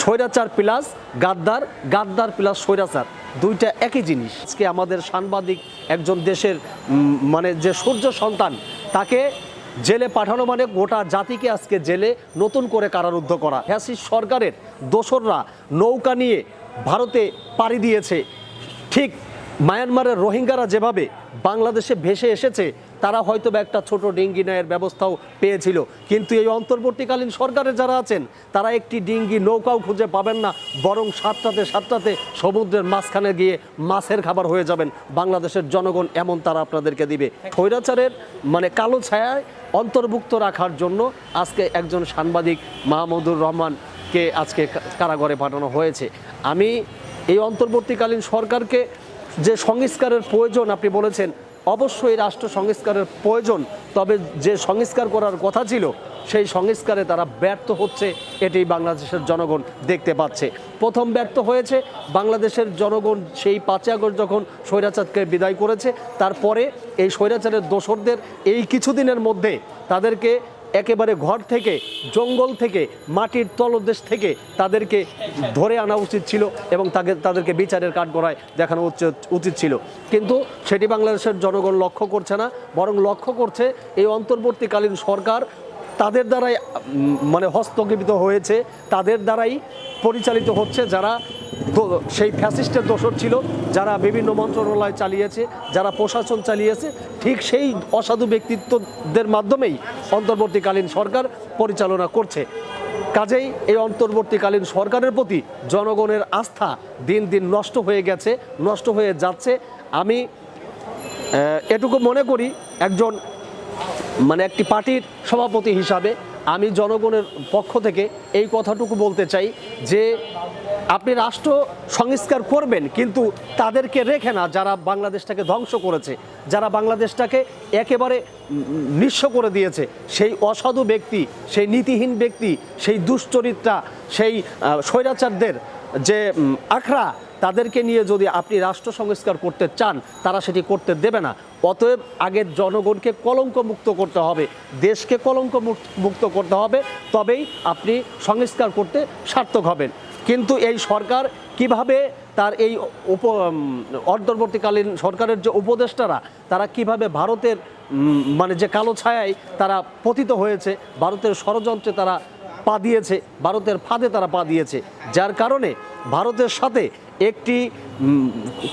স্বৈরাচার plus গাদ্দার গাদ্দার plus স্বৈরাচার, দুইটা একই জিনিস। আজকে আমাদের সাংবাদিক একজন দেশের মানে যে সূর্য সন্তান, তাকে জেলে পাঠানো মানে গোটা জাতিকে আজকে জেলে নতুন করে কারারুদ্ধ করা। ফ্যাসিস্ট সরকারের দোসররা নৌকা নিয়ে ভারতে পাড়ি দিয়েছে। ঠিক মায়ানমারের রোহিঙ্গারা যেভাবে বাংলাদেশে ভেসে এসেছে তারা হয়তো বা একটা ছোট ডিঙ্গি নেয়ের ব্যবস্থাও পেয়েছিল। কিন্তু এই অন্তর্বর্তীকালীন সরকারে যারা আছেন, তারা একটি ডিঙ্গি নৌকাও খুঁজে পাবেন না, বরং সাতটাতে সাতটাতে সমুদ্রের মাঝখানে গিয়ে মাছের খাবার হয়ে যাবেন। বাংলাদেশের জনগণ এমন তারা আপনাদেরকে দিবে। স্বৈরাচারের মানে কালো ছায়ায় অন্তর্ভুক্ত রাখার জন্য আজকে একজন সাংবাদিক মাহমুদুর রহমানকে আজকে কারাগারে পাঠানো হয়েছে। আমি এই অন্তর্বর্তীকালীন সরকারকে যে সংস্কারের প্রয়োজন আপনি বলেছেন অবশ্যই রাষ্ট্র সংস্কারের প্রয়োজন, তবে যে সংস্কার করার কথা ছিল, সেই সংস্কারে তারা ব্যর্থ হচ্ছে, এটি বাংলাদেশের জনগণ দেখতে পাচ্ছে। প্রথম ব্যর্থ হয়েছে, বাংলাদেশের জনগণ সেই পাঁচই আগস্ট যখন স্বৈরাচারকে বিদায় করেছে, তারপরে এই স্বৈরাচারের দোসরদের এই কিছুদিনের মধ্যে তাদেরকে একেবারে ঘর থেকে, জঙ্গল থেকে, মাটির তলদেশ থেকে তাদেরকে ধরে আনা উচিত ছিল এবং তাকে, তাদেরকে বিচারের কাঠগড়ায় দেখানো উচিত ছিল। কিন্তু সেটি বাংলাদেশের জনগণ লক্ষ্য করছে না, বরং লক্ষ্য করছে এই অন্তর্বর্তীকালীন সরকার তাদের দ্বারাই মানে হস্তক্ষেপিত হয়েছে, তাদের দ্বারাই পরিচালিত হচ্ছে যারা দো- সেই ফ্যাসিস্টের দোষর ছিল যারা বিভিন্ন মন্ত্রণালয় চালিয়েছে, যারা প্রশাসন চালিয়েছে। ঠিক সেই অসাধু ব্যক্তিত্বদের মাধ্যমেই অন্তর্বর্তীকালীন সরকার পরিচালনা করছে। কাজেই এই অন্তর্বর্তীকালীন সরকারের প্রতি জনগণের আস্থা দিন দিন নষ্ট হয়ে গেছে, নষ্ট হয়ে যাচ্ছে। আমি এটুকু মনে করি, একজন মানে একটি পার্টির সভাপতি হিসাবে আমি জনগণের পক্ষ থেকে এই কথাটুকু বলতে চাই যে আপনি রাষ্ট্র সংস্কার করবেন, কিন্তু তাদেরকে রেখে না যারা বাংলাদেশটাকে ধ্বংস করেছে, যারা বাংলাদেশটাকে একেবারে নিঃস্ব করে দিয়েছে। সেই অসাধু ব্যক্তি, সেই নীতিহীন ব্যক্তি, সেই দুশ্চরিত্রা, সেই স্বৈরাচারদের যে আখড়া তাদেরকে নিয়ে যদি আপনি রাষ্ট্র সংস্কার করতে চান, তারা সেটি করতে দেবে না। অতএব আগে জনগণকে কলঙ্ক মুক্ত করতে হবে, দেশকে কলঙ্ক মুক- মুক্ত করতে হবে, তবেই আপনি সংস্কার করতে সার্থক হবেন। কিন্তু এই সরকার কীভাবে তার এই উপ অন্তর্বর্তীকালীন সরকারের যে উপদেষ্টারা, তারা কীভাবে ভারতের মানে যে কালো ছায়ায় তারা পতিত হয়েছে, ভারতের ষড়যন্ত্রে তারা পা দিয়েছে, ভারতের ফাঁদে তারা পা দিয়েছে, যার কারণে ভারতের সাথে একটি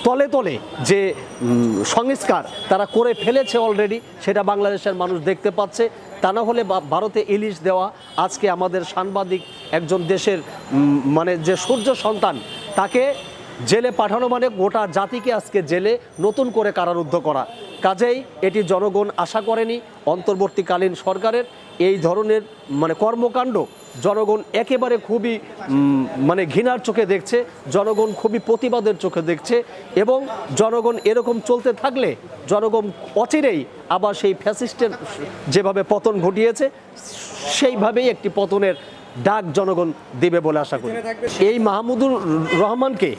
তলে তলে যে সংস্কার তারা করে ফেলেছে অলরেডি সেটা বাংলাদেশের মানুষ দেখতে পাচ্ছে। তা না হলে ভারতে ইলিশ দেওয়া, আজকে আমাদের সাংবাদিক একজন দেশের মানে যে সূর্য সন্তান, তাকে জেলে পাঠানো মানে গোটা জাতিকে আজকে জেলে নতুন করে কারারুদ্ধ করা। কাজেই এটি জনগণ আশা করেনি, অন্তর্বর্তীকালীন সরকারের এই ধরনের মানে কর্মকাণ্ড জনগণ একেবারে খুবই মানে ঘৃণার চোখে দেখছে, জনগণ খুবই প্রতিবাদের চোখে দেখছে এবং জনগণ এরকম চলতে থাকলে জনগণ অচিরেই আবার সেই ফ্যাসিস্টের যেভাবে পতন ঘটিয়েছে, সেইভাবেই একটি পতনের ডাক জনগণ দেবে বলে আশা করি। এই মাহমুদুর রহমানকে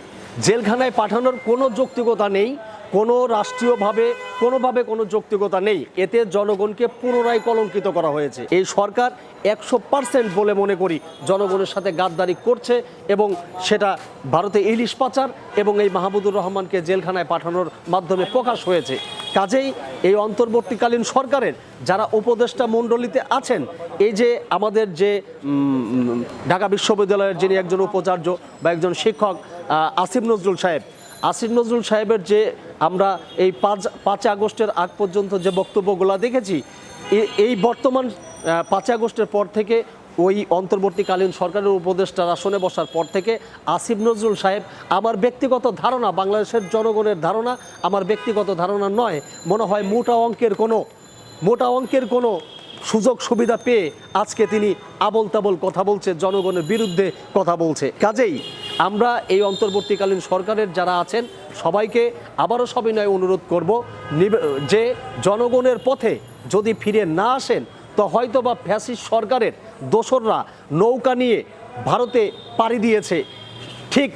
জেলখানায় পাঠানোর কোনো যৌক্তিকতা নেই, কোনো রাষ্ট্রীয়ভাবে কোনোভাবে কোনো যৌক্তিকতা নেই। এতে জনগণকে পুনরায় কলঙ্কিত করা হয়েছে। এই সরকার একশো পার্সেন্ট বলে মনে করি জনগণের সাথে গাদ্দারি করছে এবং সেটা ভারতে ইলিশ পাচার এবং এই মাহমুদুর রহমানকে জেলখানায় পাঠানোর মাধ্যমে প্রকাশ হয়েছে। কাজেই এই অন্তর্বর্তীকালীন সরকারের যারা উপদেষ্টা মণ্ডলীতে আছেন, এই যে আমাদের যে ঢাকা বিশ্ববিদ্যালয়ের যিনি একজন উপাচার্য বা একজন শিক্ষক আসিফ নজরুল সাহেব আসিফ নজরুল সাহেবের যে আমরা এই পাঁচ পাঁচ আগস্টের আগ পর্যন্ত যে বক্তব্যগুলো দেখেছি এই বর্তমান পাঁচ আগস্টের পর থেকে ওই অন্তর্বর্তীকালীন সরকারের উপদেষ্টার আসনে বসার পর থেকে আসিফ নজরুল সাহেব আমার ব্যক্তিগত ধারণা, বাংলাদেশের জনগণের ধারণা, আমার ব্যক্তিগত ধারণা নয়, মনে হয় মোটা অঙ্কের কোনো, মোটা অঙ্কের কোনো সুযোগ সুবিধা পেয়ে আজকে তিনি আবল তাবল কথা বলছে, জনগণের বিরুদ্ধে কথা বলছে। কাজেই আমরা এই অন্তর্বর্তীকালীন সরকারের যারা আছেন, সবাইকে আবারও সবিনয় অনুরোধ করব যে জনগণের পথে যদি ফিরে না আসেন, তো হয়তো বা ফ্যাসিস্ট সরকারের দোসররা নৌকা নিয়ে ভারতে পাড়ি দিয়েছে। ঠিক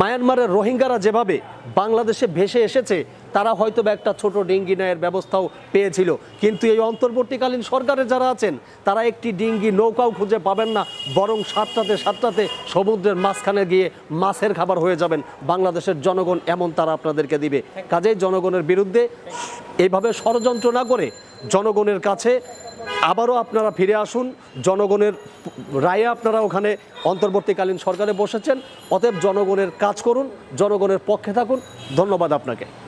মায়ানমারের রোহিঙ্গারা যেভাবে বাংলাদেশে ভেসে এসেছে তারা হয়তো বা একটা ছোট ডিঙ্গি নেয়ের ব্যবস্থাও পেয়েছিল। কিন্তু এই অন্তর্বর্তীকালীন সরকারে যারা আছেন, তারা একটি ডিঙ্গি নৌকাও খুঁজে পাবেন না, বরং সাতটাতে সাতটাতে সমুদ্রের মাঝখানে গিয়ে মাছের খাবার হয়ে যাবেন। বাংলাদেশের জনগণ এমন তারা আপনাদেরকে দিবে। কাজেই জনগণের বিরুদ্ধে এইভাবে ষড়যন্ত্র না করে জনগণের কাছে আবারও আপনারা ফিরে আসুন। জনগণের রায়ে আপনারা ওখানে অন্তর্বর্তীকালীন সরকারে বসেছেন। অতএব জনগণের কাজ করুন, জনগণের পক্ষে থাকুন। ধন্যবাদ আপনাকে।